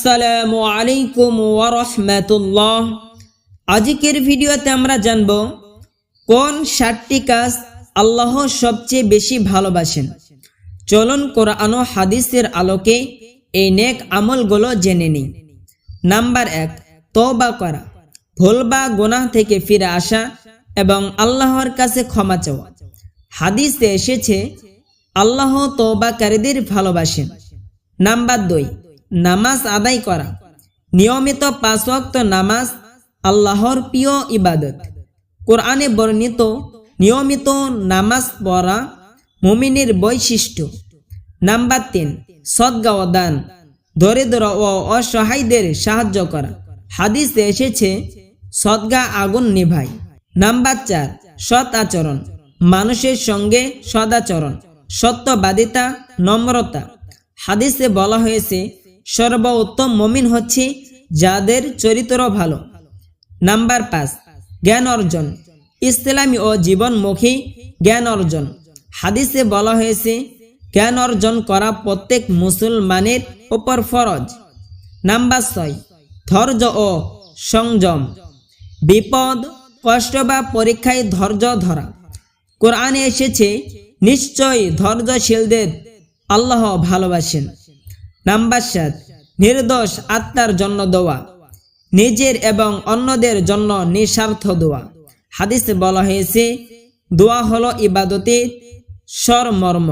আসসালামু আলাইকুম ওয়ারহমাতুল্লাহ আজকের ভিডিওতে আমরা জানব, কোন ষাটটি কাজ আল্লাহ সবচেয়ে বেশি ভালোবাসেন? চলুন কোরআন হাদিসের আলোকে এই নেক আমলগুলো জেনে নিই। নাম্বার এক, তওবা করা। ভুল বা গুনাহ থেকে ফিরে আসা এবং আল্লাহর কাছে ক্ষমা চাওয়া। হাদিসে এসেছে, আল্লাহ তওবাকারীদের ভালোবাসেন। নাম্বার দুই নামাজ আদায় করা। নিয়মিত পাঁচ ওয়াক্ত নামাজ আল্লাহর প্রিয় ইবাদত। কোরআনে বর্ণিত নিয়মিত নামাজ পড়া মুমিনের বৈশিষ্ট্য। নাম্বার তিন, সদ্গা ও দান। দরিদ্র ও অসহায়দের সাহায্য করা। হাদিসে এসেছে, সদ্গা আগুন নিভায় নাম্বার চার, সৎ আচরণ। মানুষের সঙ্গে সদাচরণ। সত্যবাদিতা, নম্রতা। হাদিসে বলা হয়েছে সর্বোত্তম মমিন হচ্ছে যাদের চরিত্র ভালো। নাম্বার পাঁচ, জ্ঞান অর্জন। ইসলামী ও জীবনমুখী জ্ঞান অর্জন। হাদিসে বলা হয়েছে, জ্ঞান অর্জন করা প্রত্যেক মুসলমানের ওপর ফরজ। নাম্বার ছয়, ধৈর্য ও সংযম। বিপদ, কষ্ট বা পরীক্ষায় ধৈর্য ধরা। কোরআনে এসেছে নিশ্চয় ধৈর্যশীলদের আল্লাহ ভালোবাসেন। নাম্বার সাত, নির্দোষ আত্মার জন্য দোয়া, নিজের এবং অন্যদের জন্য নিঃস্বার্থ দোয়া। হাদিসে বলা হয়েছে, দোয়া হলো ইবাদতের সরমর্ম।